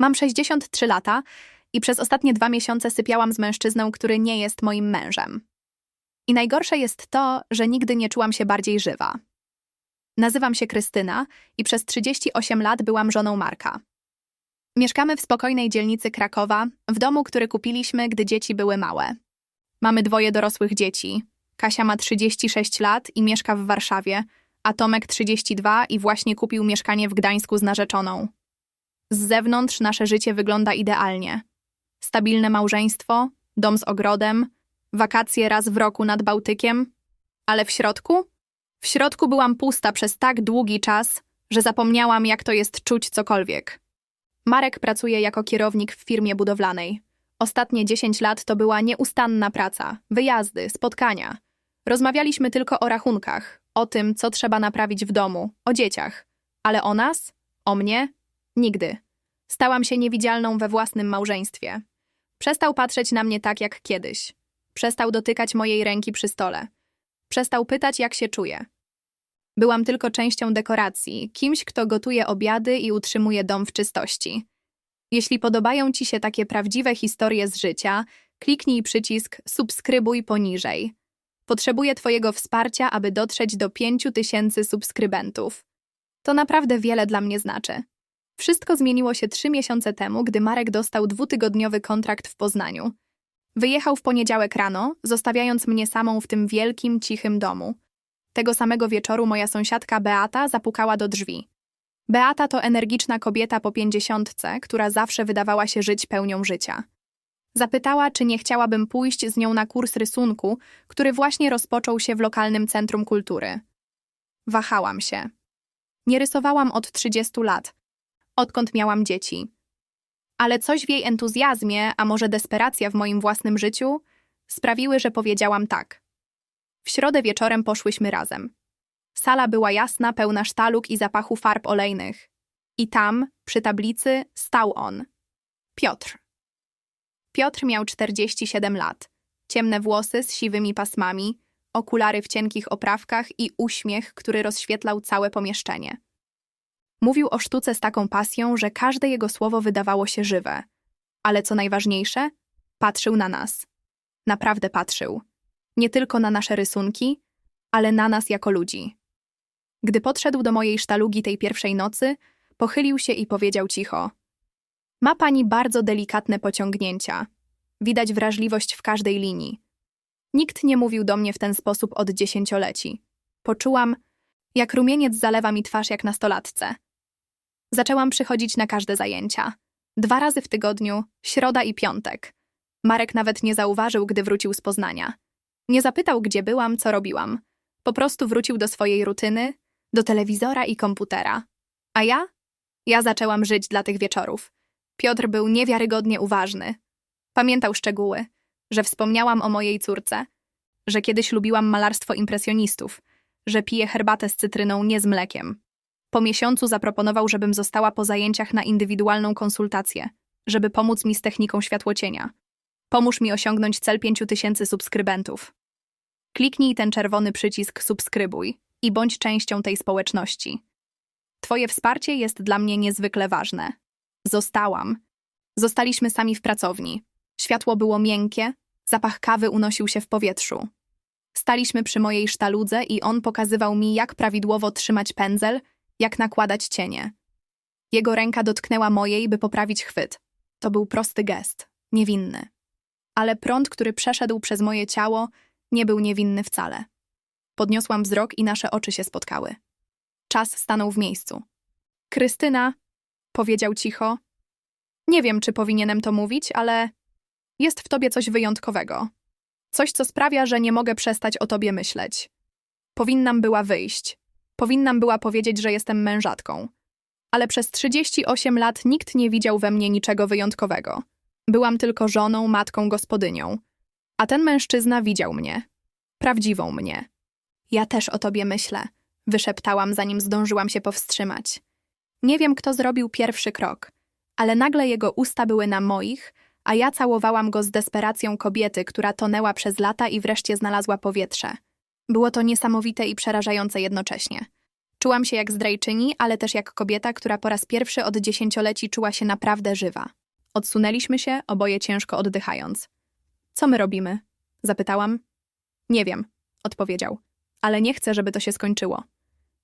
Mam 63 lata i przez ostatnie dwa miesiące sypiałam z mężczyzną, który nie jest moim mężem. I najgorsze jest to, że nigdy nie czułam się bardziej żywa. Nazywam się Krystyna i przez 38 lat byłam żoną Marka. Mieszkamy w spokojnej dzielnicy Krakowa, w domu, który kupiliśmy, gdy dzieci były małe. Mamy dwoje dorosłych dzieci. Kasia ma 36 lat i mieszka w Warszawie, a Tomek 32 i właśnie kupił mieszkanie w Gdańsku z narzeczoną. Z zewnątrz nasze życie wygląda idealnie. Stabilne małżeństwo, dom z ogrodem, wakacje raz w roku nad Bałtykiem, ale w środku? W środku byłam pusta przez tak długi czas, że zapomniałam, jak to jest czuć cokolwiek. Marek pracuje jako kierownik w firmie budowlanej. Ostatnie 10 lat to była nieustanna praca, wyjazdy, spotkania. Rozmawialiśmy tylko o rachunkach, o tym, co trzeba naprawić w domu, o dzieciach. Ale o nas? O mnie? Nigdy. Stałam się niewidzialną we własnym małżeństwie. Przestał patrzeć na mnie tak jak kiedyś. Przestał dotykać mojej ręki przy stole. Przestał pytać, jak się czuję. Byłam tylko częścią dekoracji, kimś, kto gotuje obiady i utrzymuje dom w czystości. Jeśli podobają Ci się takie prawdziwe historie z życia, kliknij przycisk subskrybuj poniżej. Potrzebuję Twojego wsparcia, aby dotrzeć do 5000 subskrybentów. To naprawdę wiele dla mnie znaczy. Wszystko zmieniło się trzy miesiące temu, gdy Marek dostał dwutygodniowy kontrakt w Poznaniu. Wyjechał w poniedziałek rano, zostawiając mnie samą w tym wielkim, cichym domu. Tego samego wieczoru moja sąsiadka Beata zapukała do drzwi. Beata to energiczna kobieta po pięćdziesiątce, która zawsze wydawała się żyć pełnią życia. Zapytała, czy nie chciałabym pójść z nią na kurs rysunku, który właśnie rozpoczął się w lokalnym centrum kultury. Wahałam się. Nie rysowałam od 30 lat, odkąd miałam dzieci. Ale coś w jej entuzjazmie, a może desperacja w moim własnym życiu, sprawiły, że powiedziałam tak. W środę wieczorem poszłyśmy razem. Sala była jasna, pełna sztaluk i zapachu farb olejnych. I tam, przy tablicy, stał on. Piotr. Piotr miał 47 lat. Ciemne włosy z siwymi pasmami, okulary w cienkich oprawkach i uśmiech, który rozświetlał całe pomieszczenie. Mówił o sztuce z taką pasją, że każde jego słowo wydawało się żywe. Ale co najważniejsze, patrzył na nas. Naprawdę patrzył. Nie tylko na nasze rysunki, ale na nas jako ludzi. Gdy podszedł do mojej sztalugi tej pierwszej nocy, pochylił się i powiedział cicho: Ma pani bardzo delikatne pociągnięcia. Widać wrażliwość w każdej linii. Nikt nie mówił do mnie w ten sposób od dziesięcioleci. Poczułam, jak rumieniec zalewa mi twarz jak nastolatce. Zaczęłam przychodzić na każde zajęcia. Dwa razy w tygodniu, środa i piątek. Marek nawet nie zauważył, gdy wrócił z Poznania. Nie zapytał, gdzie byłam, co robiłam. Po prostu wrócił do swojej rutyny, do telewizora i komputera. A ja? Ja zaczęłam żyć dla tych wieczorów. Piotr był niewiarygodnie uważny. Pamiętał szczegóły, że wspomniałam o mojej córce, że kiedyś lubiłam malarstwo impresjonistów, że piję herbatę z cytryną, nie z mlekiem. Po miesiącu zaproponował, żebym została po zajęciach na indywidualną konsultację, żeby pomóc mi z techniką światłocienia. Pomóż mi osiągnąć cel 5000 subskrybentów. Kliknij ten czerwony przycisk subskrybuj i bądź częścią tej społeczności. Twoje wsparcie jest dla mnie niezwykle ważne. Zostałam. Zostaliśmy sami w pracowni. Światło było miękkie, zapach kawy unosił się w powietrzu. Staliśmy przy mojej sztaludze i on pokazywał mi, jak prawidłowo trzymać pędzel, jak nakładać cienie. Jego ręka dotknęła mojej, by poprawić chwyt. To był prosty gest, niewinny. Ale prąd, który przeszedł przez moje ciało, nie był niewinny wcale. Podniosłam wzrok i nasze oczy się spotkały. Czas stanął w miejscu. Krystyna, powiedział cicho. Nie wiem, czy powinienem to mówić, ale jest w tobie coś wyjątkowego. Coś, co sprawia, że nie mogę przestać o tobie myśleć. Powinnam była wyjść. Powinnam była powiedzieć, że jestem mężatką. Ale przez 38 lat nikt nie widział we mnie niczego wyjątkowego. Byłam tylko żoną, matką, gospodynią. A ten mężczyzna widział mnie. Prawdziwą mnie. Ja też o tobie myślę, wyszeptałam, zanim zdążyłam się powstrzymać. Nie wiem, kto zrobił pierwszy krok, ale nagle jego usta były na moich, a ja całowałam go z desperacją kobiety, która tonęła przez lata i wreszcie znalazła powietrze. Było to niesamowite i przerażające jednocześnie. Czułam się jak zdrajczyni, ale też jak kobieta, która po raz pierwszy od dziesięcioleci czuła się naprawdę żywa. Odsunęliśmy się, oboje ciężko oddychając. Co my robimy? Zapytałam. Nie wiem, odpowiedział. Ale nie chcę, żeby to się skończyło.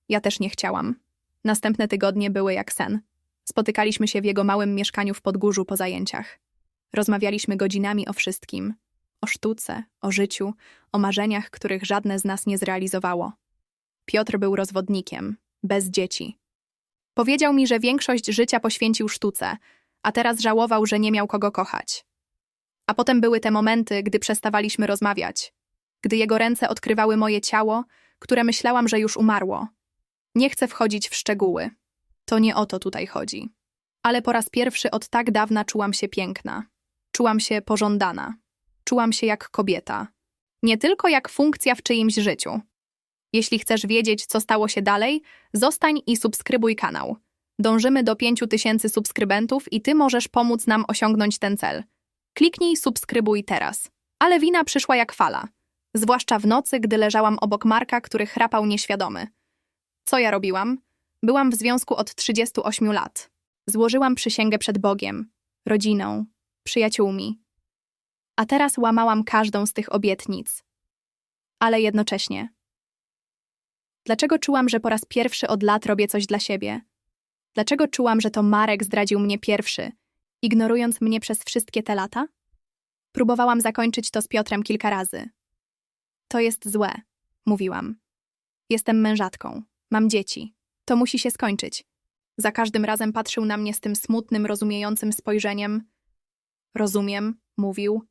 Ja też nie chciałam. Następne tygodnie były jak sen. Spotykaliśmy się w jego małym mieszkaniu w Podgórzu po zajęciach. Rozmawialiśmy godzinami o wszystkim. O sztuce, o życiu, o marzeniach, których żadne z nas nie zrealizowało. Piotr był rozwodnikiem, bez dzieci. Powiedział mi, że większość życia poświęcił sztuce, a teraz żałował, że nie miał kogo kochać. A potem były te momenty, gdy przestawaliśmy rozmawiać, gdy jego ręce odkrywały moje ciało, które myślałam, że już umarło. Nie chcę wchodzić w szczegóły. To nie o to tutaj chodzi. Ale po raz pierwszy od tak dawna czułam się piękna. Czułam się pożądana. Czułam się jak kobieta. Nie tylko jak funkcja w czyimś życiu. Jeśli chcesz wiedzieć, co stało się dalej, zostań i subskrybuj kanał. Dążymy do 5000 subskrybentów i ty możesz pomóc nam osiągnąć ten cel. Kliknij subskrybuj teraz. Ale wina przyszła jak fala. Zwłaszcza w nocy, gdy leżałam obok Marka, który chrapał nieświadomy. Co ja robiłam? Byłam w związku od 38 lat. Złożyłam przysięgę przed Bogiem, rodziną, przyjaciółmi. A teraz łamałam każdą z tych obietnic. Ale jednocześnie. Dlaczego czułam, że po raz pierwszy od lat robię coś dla siebie? Dlaczego czułam, że to Marek zdradził mnie pierwszy, ignorując mnie przez wszystkie te lata? Próbowałam zakończyć to z Piotrem kilka razy. To jest złe, mówiłam. Jestem mężatką, mam dzieci. To musi się skończyć. Za każdym razem patrzył na mnie z tym smutnym, rozumiejącym spojrzeniem. Rozumiem, mówił.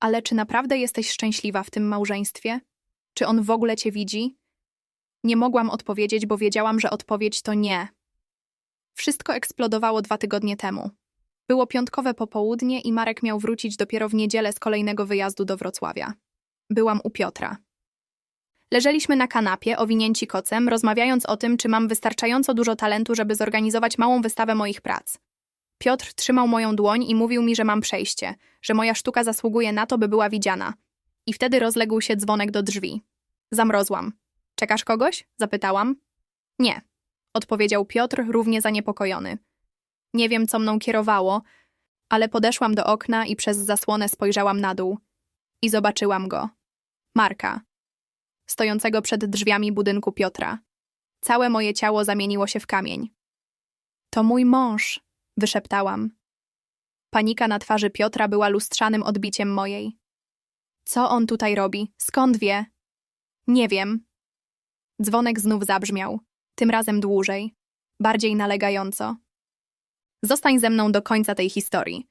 Ale czy naprawdę jesteś szczęśliwa w tym małżeństwie? Czy on w ogóle cię widzi? Nie mogłam odpowiedzieć, bo wiedziałam, że odpowiedź to nie. Wszystko eksplodowało dwa tygodnie temu. Było piątkowe popołudnie i Marek miał wrócić dopiero w niedzielę z kolejnego wyjazdu do Wrocławia. Byłam u Piotra. Leżeliśmy na kanapie, owinięci kocem, rozmawiając o tym, czy mam wystarczająco dużo talentu, żeby zorganizować małą wystawę moich prac. Piotr trzymał moją dłoń i mówił mi, że mam przejście, że moja sztuka zasługuje na to, by była widziana. I wtedy rozległ się dzwonek do drzwi. Zamrozłam. Czekasz kogoś? Zapytałam. Nie, odpowiedział Piotr, równie zaniepokojony. Nie wiem, co mną kierowało, ale podeszłam do okna i przez zasłonę spojrzałam na dół. I zobaczyłam go. Marka. Stojącego przed drzwiami budynku Piotra. Całe moje ciało zamieniło się w kamień. To mój mąż, wyszeptałam. Panika na twarzy Piotra była lustrzanym odbiciem mojej. Co on tutaj robi? Skąd wie? Nie wiem. Dzwonek znów zabrzmiał, tym razem dłużej, bardziej nalegająco. Zostań ze mną do końca tej historii.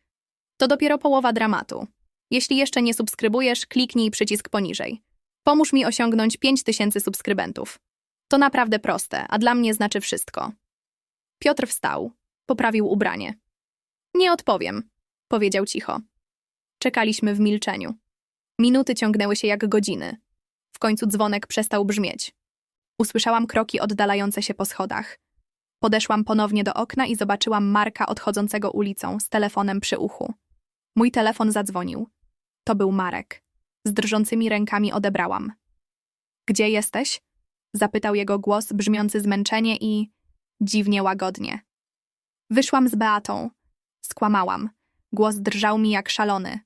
To dopiero połowa dramatu. Jeśli jeszcze nie subskrybujesz, kliknij przycisk poniżej. Pomóż mi osiągnąć 5000 subskrybentów. To naprawdę proste, a dla mnie znaczy wszystko. Piotr wstał, poprawił ubranie. Nie odpowiem, powiedział cicho. Czekaliśmy w milczeniu. Minuty ciągnęły się jak godziny. W końcu dzwonek przestał brzmieć. Usłyszałam kroki oddalające się po schodach. Podeszłam ponownie do okna i zobaczyłam Marka odchodzącego ulicą z telefonem przy uchu. Mój telefon zadzwonił. To był Marek. Z drżącymi rękami odebrałam. Gdzie jesteś? Zapytał jego głos brzmiący zmęczenie i dziwnie łagodnie. Wyszłam z Beatą. Skłamałam. Głos drżał mi jak szalony.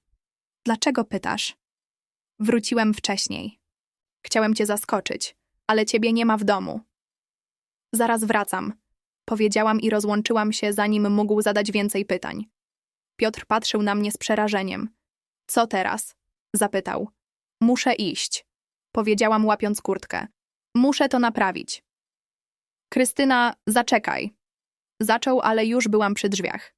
Dlaczego pytasz? Wróciłem wcześniej. Chciałem cię zaskoczyć, ale ciebie nie ma w domu. Zaraz wracam, powiedziałam i rozłączyłam się, zanim mógł zadać więcej pytań. Piotr patrzył na mnie z przerażeniem. Co teraz? zapytał. Muszę iść, powiedziałam łapiąc kurtkę. Muszę to naprawić. Krystyna, zaczekaj. Zaczął, ale już byłam przy drzwiach.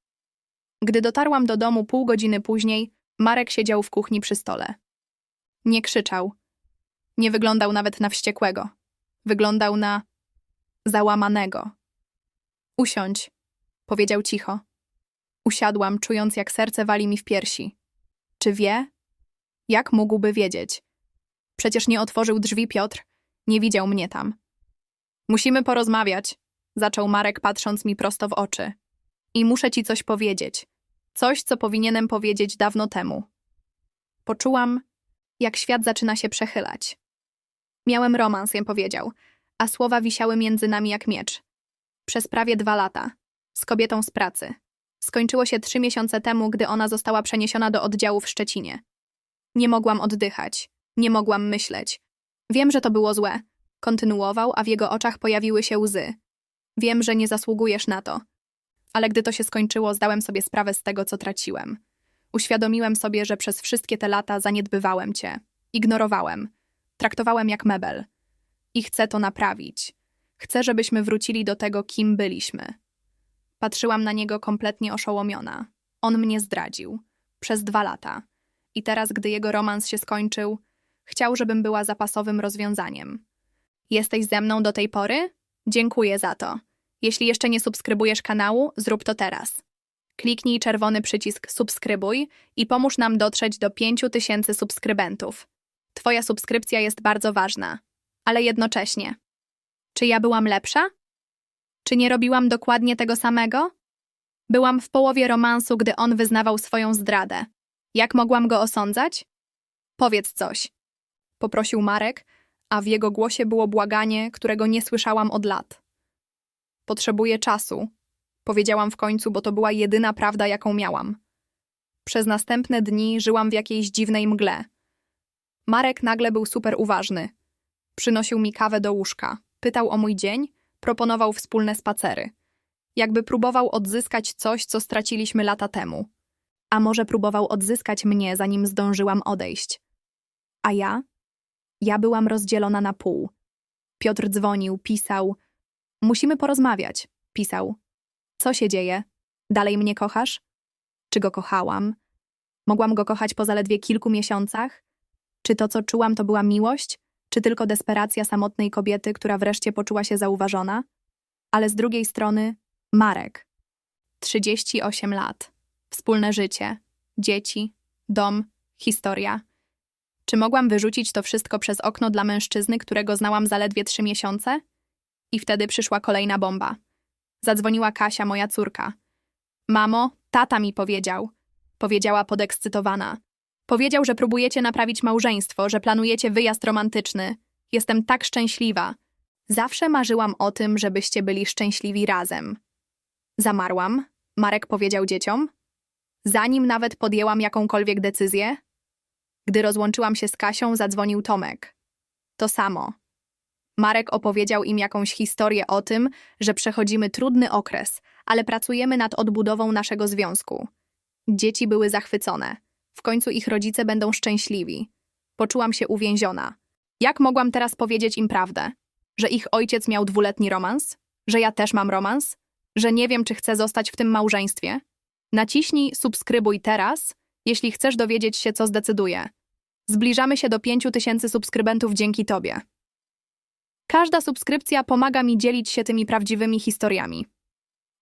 Gdy dotarłam do domu pół godziny później, Marek siedział w kuchni przy stole. Nie krzyczał. Nie wyglądał nawet na wściekłego. Wyglądał na załamanego. Usiądź, powiedział cicho. Usiadłam, czując jak serce wali mi w piersi. Czy wie? Jak mógłby wiedzieć? Przecież nie otworzył drzwi Piotr, nie widział mnie tam. Musimy porozmawiać, zaczął Marek, patrząc mi prosto w oczy. I muszę ci coś powiedzieć. Coś, co powinienem powiedzieć dawno temu. Poczułam, jak świat zaczyna się przechylać. Miałem romans, jem powiedział, a słowa wisiały między nami jak miecz. Przez prawie dwa lata. Z kobietą z pracy. Skończyło się trzy miesiące temu, gdy ona została przeniesiona do oddziału w Szczecinie. Nie mogłam oddychać. Nie mogłam myśleć. Wiem, że to było złe. Kontynuował, a w jego oczach pojawiły się łzy. Wiem, że nie zasługujesz na to. Ale gdy to się skończyło, zdałem sobie sprawę z tego, co traciłem. Uświadomiłem sobie, że przez wszystkie te lata zaniedbywałem cię. Ignorowałem. Traktowałem jak mebel. I chcę to naprawić. Chcę, żebyśmy wrócili do tego, kim byliśmy. Patrzyłam na niego kompletnie oszołomiona. On mnie zdradził. Przez dwa lata. I teraz, gdy jego romans się skończył, chciał, żebym była zapasowym rozwiązaniem. Jesteś ze mną do tej pory? Dziękuję za to. Jeśli jeszcze nie subskrybujesz kanału, zrób to teraz. Kliknij czerwony przycisk subskrybuj i pomóż nam dotrzeć do 5000 subskrybentów. Twoja subskrypcja jest bardzo ważna, ale jednocześnie. Czy ja byłam lepsza? Czy nie robiłam dokładnie tego samego? Byłam w połowie romansu, gdy on wyznawał swoją zdradę. Jak mogłam go osądzać? Powiedz coś. Poprosił Marek, a w jego głosie było błaganie, którego nie słyszałam od lat. Potrzebuję czasu, powiedziałam w końcu, bo to była jedyna prawda, jaką miałam. Przez następne dni żyłam w jakiejś dziwnej mgle. Marek nagle był super uważny. Przynosił mi kawę do łóżka, pytał o mój dzień, proponował wspólne spacery. Jakby próbował odzyskać coś, co straciliśmy lata temu. A może próbował odzyskać mnie, zanim zdążyłam odejść. A ja? Ja byłam rozdzielona na pół. Piotr dzwonił, pisał. Musimy porozmawiać, pisał. Co się dzieje? Dalej mnie kochasz? Czy go kochałam? Mogłam go kochać po zaledwie kilku miesiącach? Czy to, co czułam, to była miłość? Czy tylko desperacja samotnej kobiety, która wreszcie poczuła się zauważona? Ale z drugiej strony Marek. 38 lat. Wspólne życie. Dzieci. Dom. Historia. Czy mogłam wyrzucić to wszystko przez okno dla mężczyzny, którego znałam zaledwie trzy miesiące? I wtedy przyszła kolejna bomba. Zadzwoniła Kasia, moja córka. Mamo, tata mi powiedział. Powiedziała podekscytowana. Powiedział, że próbujecie naprawić małżeństwo, że planujecie wyjazd romantyczny. Jestem tak szczęśliwa. Zawsze marzyłam o tym, żebyście byli szczęśliwi razem. Zamarłam, Marek powiedział dzieciom. Zanim nawet podjęłam jakąkolwiek decyzję, gdy rozłączyłam się z Kasią, zadzwonił Tomek. To samo. Marek opowiedział im jakąś historię o tym, że przechodzimy trudny okres, ale pracujemy nad odbudową naszego związku. Dzieci były zachwycone. W końcu ich rodzice będą szczęśliwi. Poczułam się uwięziona. Jak mogłam teraz powiedzieć im prawdę? Że ich ojciec miał dwuletni romans? Że ja też mam romans? Że nie wiem, czy chcę zostać w tym małżeństwie? Naciśnij subskrybuj teraz, jeśli chcesz dowiedzieć się, co zdecyduję. Zbliżamy się do 5000 subskrybentów dzięki Tobie. Każda subskrypcja pomaga mi dzielić się tymi prawdziwymi historiami.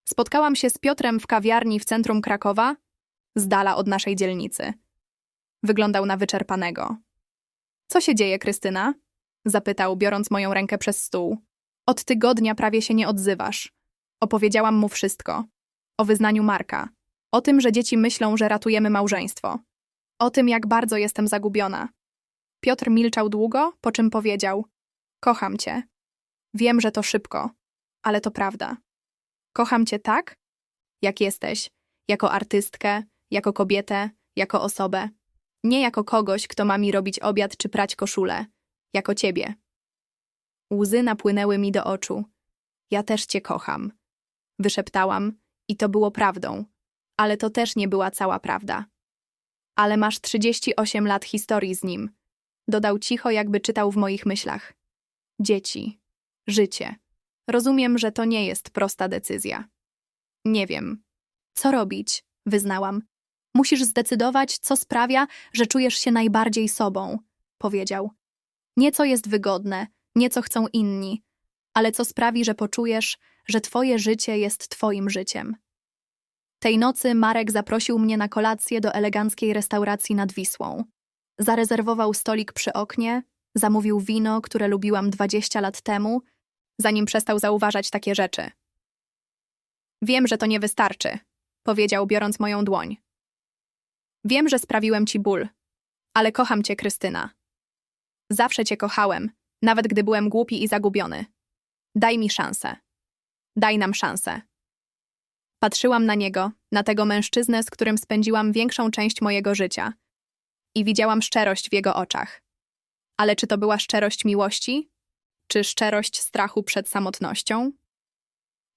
Spotkałam się z Piotrem w kawiarni w centrum Krakowa, z dala od naszej dzielnicy. Wyglądał na wyczerpanego. Co się dzieje, Krystyna? Zapytał, biorąc moją rękę przez stół. Od tygodnia prawie się nie odzywasz. Opowiedziałam mu wszystko. O wyznaniu Marka. O tym, że dzieci myślą, że ratujemy małżeństwo. O tym, jak bardzo jestem zagubiona. Piotr milczał długo, po czym powiedział: Kocham cię. Wiem, że to szybko, ale to prawda. Kocham cię tak, jak jesteś, jako artystkę, jako kobietę, jako osobę. Nie jako kogoś, kto ma mi robić obiad czy prać koszulę, jako ciebie. Łzy napłynęły mi do oczu. Ja też cię kocham. Wyszeptałam, i to było prawdą, ale to też nie była cała prawda. Ale masz 38 lat historii z nim. Dodał cicho, jakby czytał w moich myślach. Dzieci. Życie. Rozumiem, że to nie jest prosta decyzja. Nie wiem. Co robić? Wyznałam. Musisz zdecydować, co sprawia, że czujesz się najbardziej sobą, powiedział. Nie co jest wygodne, nie co chcą inni, ale co sprawi, że poczujesz, że twoje życie jest twoim życiem. Tej nocy Marek zaprosił mnie na kolację do eleganckiej restauracji nad Wisłą. Zarezerwował stolik przy oknie, zamówił wino, które lubiłam 20 lat temu, zanim przestał zauważać takie rzeczy. Wiem, że to nie wystarczy, powiedział, biorąc moją dłoń. Wiem, że sprawiłem ci ból, ale kocham cię, Krystyna. Zawsze cię kochałem, nawet gdy byłem głupi i zagubiony. Daj mi szansę. Daj nam szansę. Patrzyłam na niego, na tego mężczyznę, z którym spędziłam większą część mojego życia. I widziałam szczerość w jego oczach. Ale czy to była szczerość miłości? Czy szczerość strachu przed samotnością?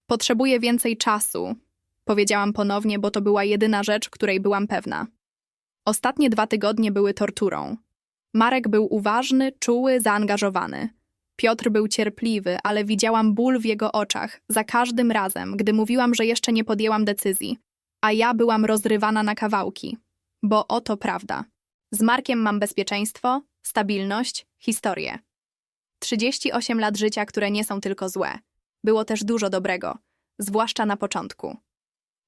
Potrzebuję więcej czasu, powiedziałam ponownie, bo to była jedyna rzecz, której byłam pewna. Ostatnie dwa tygodnie były torturą. Marek był uważny, czuły, zaangażowany. Piotr był cierpliwy, ale widziałam ból w jego oczach za każdym razem, gdy mówiłam, że jeszcze nie podjęłam decyzji, a ja byłam rozrywana na kawałki. Bo oto prawda. Z Markiem mam bezpieczeństwo, stabilność, historię. 38 lat życia, które nie są tylko złe. Było też dużo dobrego, zwłaszcza na początku.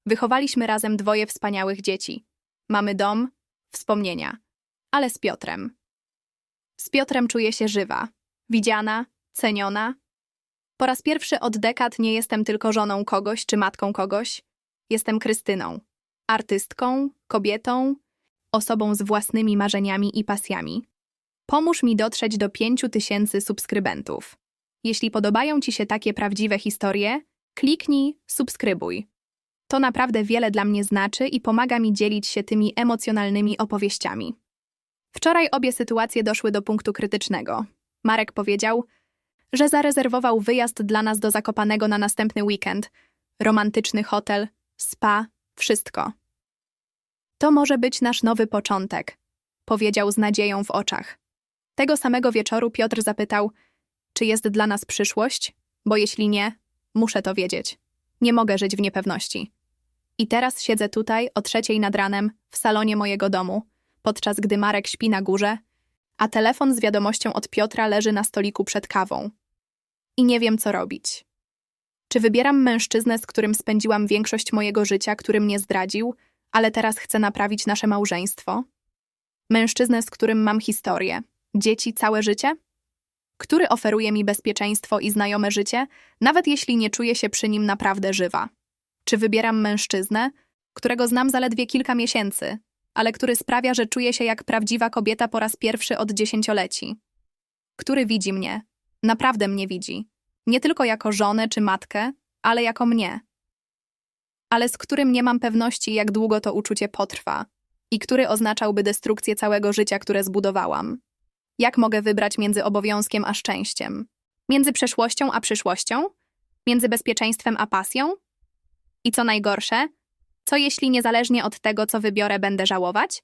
Wychowaliśmy razem dwoje wspaniałych dzieci. Mamy dom, wspomnienia, ale z Piotrem. Z Piotrem czuję się żywa, widziana, ceniona. Po raz pierwszy od dekad nie jestem tylko żoną kogoś czy matką kogoś. Jestem Krystyną, artystką, kobietą, osobą z własnymi marzeniami i pasjami. Pomóż mi dotrzeć do 5 tysięcy subskrybentów. Jeśli podobają Ci się takie prawdziwe historie, kliknij subskrybuj. To naprawdę wiele dla mnie znaczy i pomaga mi dzielić się tymi emocjonalnymi opowieściami. Wczoraj obie sytuacje doszły do punktu krytycznego. Marek powiedział, że zarezerwował wyjazd dla nas do Zakopanego na następny weekend. Romantyczny hotel, spa, wszystko. To może być nasz nowy początek, powiedział z nadzieją w oczach. Tego samego wieczoru Piotr zapytał, czy jest dla nas przyszłość, bo jeśli nie, muszę to wiedzieć. Nie mogę żyć w niepewności. I teraz siedzę tutaj o trzeciej nad ranem w salonie mojego domu, podczas gdy Marek śpi na górze, a telefon z wiadomością od Piotra leży na stoliku przed kawą. I nie wiem, co robić. Czy wybieram mężczyznę, z którym spędziłam większość mojego życia, który mnie zdradził, ale teraz chcę naprawić nasze małżeństwo? Mężczyznę, z którym mam historię, dzieci całe życie? Który oferuje mi bezpieczeństwo i znajome życie, nawet jeśli nie czuję się przy nim naprawdę żywa? Czy wybieram mężczyznę, którego znam zaledwie kilka miesięcy, ale który sprawia, że czuję się jak prawdziwa kobieta po raz pierwszy od dziesięcioleci? Który widzi mnie, naprawdę mnie widzi, nie tylko jako żonę czy matkę, ale jako mnie. Ale z którym nie mam pewności, jak długo to uczucie potrwa i który oznaczałby destrukcję całego życia, które zbudowałam. Jak mogę wybrać między obowiązkiem a szczęściem? Między przeszłością a przyszłością? Między bezpieczeństwem a pasją? I co najgorsze, co jeśli niezależnie od tego, co wybiorę, będę żałować?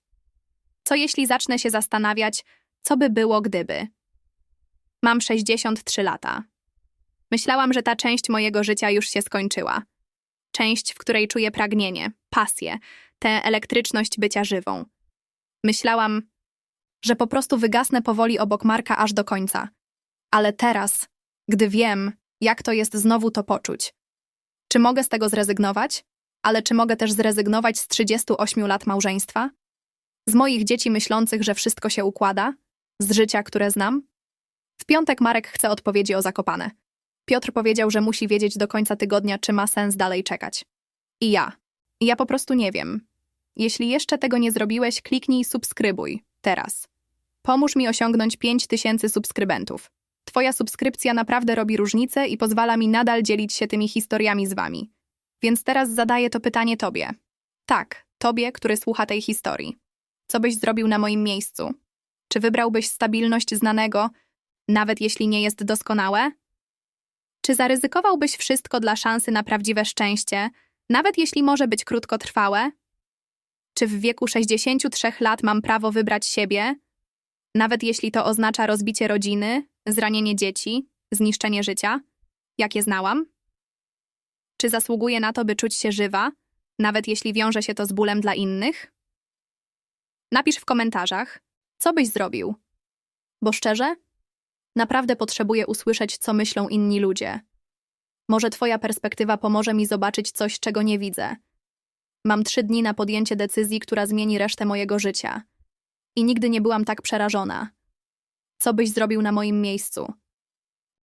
Co jeśli zacznę się zastanawiać, co by było, gdyby? Mam 63 lata. Myślałam, że ta część mojego życia już się skończyła. Część, w której czuję pragnienie, pasję, tę elektryczność bycia żywą. Myślałam, że po prostu wygasnę powoli obok Marka aż do końca. Ale teraz, gdy wiem, jak to jest znowu to poczuć, czy mogę z tego zrezygnować? Ale czy mogę też zrezygnować z 38 lat małżeństwa? Z moich dzieci myślących, że wszystko się układa? Z życia, które znam? W piątek Marek chce odpowiedzi o zakopane. Piotr powiedział, że musi wiedzieć do końca tygodnia, czy ma sens dalej czekać. I ja. Ja po prostu nie wiem. Jeśli jeszcze tego nie zrobiłeś, kliknij subskrybuj. Teraz. Pomóż mi osiągnąć 5000 subskrybentów. Twoja subskrypcja naprawdę robi różnicę i pozwala mi nadal dzielić się tymi historiami z wami. Więc teraz zadaję to pytanie tobie. Tak, tobie, który słucha tej historii. Co byś zrobił na moim miejscu? Czy wybrałbyś stabilność znanego, nawet jeśli nie jest doskonałe? Czy zaryzykowałbyś wszystko dla szansy na prawdziwe szczęście, nawet jeśli może być krótkotrwałe? Czy w wieku 63 lat mam prawo wybrać siebie, nawet jeśli to oznacza rozbicie rodziny, zranienie dzieci, zniszczenie życia, jakie znałam? Czy zasługuję na to, by czuć się żywa, nawet jeśli wiąże się to z bólem dla innych? Napisz w komentarzach, co byś zrobił. Bo szczerze, naprawdę potrzebuję usłyszeć, co myślą inni ludzie. Może Twoja perspektywa pomoże mi zobaczyć coś, czego nie widzę. Mam trzy dni na podjęcie decyzji, która zmieni resztę mojego życia. I nigdy nie byłam tak przerażona. Co byś zrobił na moim miejscu?